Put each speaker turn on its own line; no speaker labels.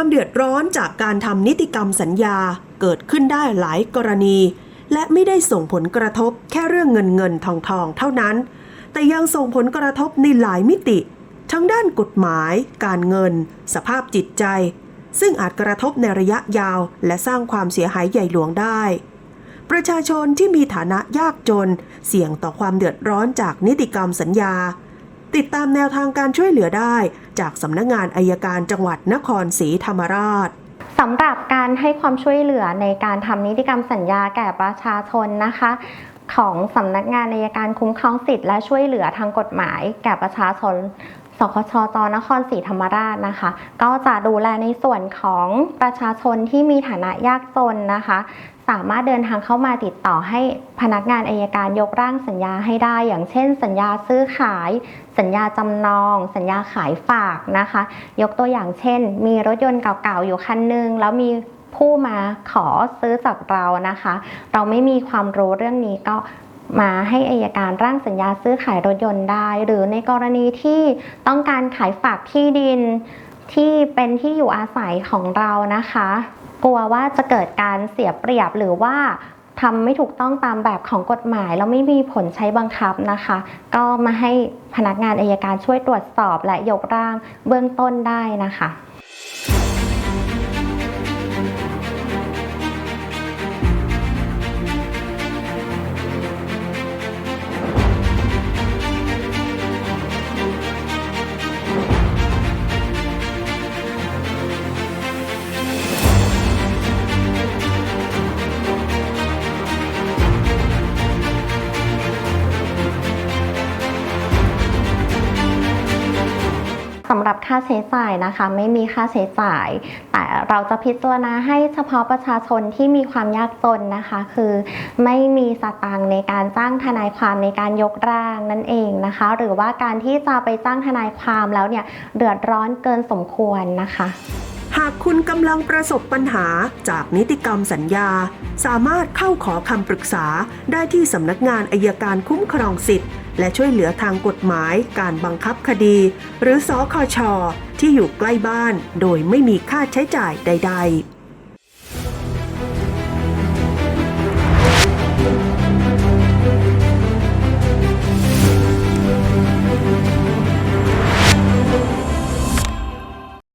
ความเดือดร้อนจากการทำนิติกรรมสัญญาเกิดขึ้นได้หลายกรณี และไม่ได้ส่งผลกระทบแค่เรื่องเงินเงินทองทองเท่านั้น แต่ยังส่งผลกระทบในหลายมิติ ทั้งด้านกฎหมาย การเงิน สภาพจิตใจ ซึ่งอาจกระทบในระยะยาวและสร้างความเสียหายใหญ่หลวงได้ ประชาชนที่มีฐานะยากจน เสี่ยงต่อความเดือดร้อนจากนิติกรรมสัญญา ติดตามแนวทางการช่วยเหลือได้ จากสำนักงานอายการจังหวัดนครศรีธรรมราช
สำหรับการให้ความช่วยเหลือในการทำนิติกรรมสัญญาแก่ประชาชนนะคะ ของสำนักงานอัยการคุ้มครองสิทธิ์และช่วยเหลือทางกฎหมาย แก่ประชาชนสคชจนครศรีธรรมราชนะคะ ก็จะดูแลในส่วนของประชาชนที่มีฐานะยากจนนะคะ สามารถเดินทางเข้ามาติดต่อให้พนักงานอายการยกร่างสัญญาให้ได้ อย่างเช่น สัญญาซื้อขาย สัญญาจำนอง สัญญาขายฝากนะคะ ยกตัวอย่างเช่น มีรถยนต์เก่าๆอยู่คันนึงแล้วมีผู้มาขอซื้อจากเรานะคะ เราไม่มีความรู้เรื่องนี้ก็มาให้อายการร่างสัญญาซื้อขายรถยนต์ได้ หรือในกรณีที่ต้องการขายฝากที่ดินที่เป็นที่อยู่อาศัยของเรานะคะ กลัวว่าจะเกิดการเสียเปรียบหรือว่าทำไม่ถูกต้องตามแบบของกฎหมาย แล้วไม่มีผลใช้บังคับนะคะ ก็มาให้พนักงานอายการช่วยตรวจสอบและยกร่างเบื้องต้นได้นะคะ รับค่าใช้จ่ายนะคะ ไม่มีค่าใช้จ่าย แต่เราจะพิจารณาให้เฉพาะประชาชนที่มีความยากจนนะคะ คือไม่มีสตางค์ในการจ้างทนายความในการยกร่างนั่นเองนะคะ หรือว่าการที่จะไปจ้างทนายความแล้วเนี่ยเดือดร้อนเกินสมควรนะคะ
หากคุณกำลังประสบปัญหาจากนิติกรรมสัญญา สามารถเข้าขอคำปรึกษาได้ที่สำนักงานอายการคุ้มครองสิทธิ์ และช่วยเหลือทางกฎหมายการบังคับคดี หรือสอคชที่อยู่ใกล้บ้านโดยไม่มีค่าใช้จ่ายใด ๆ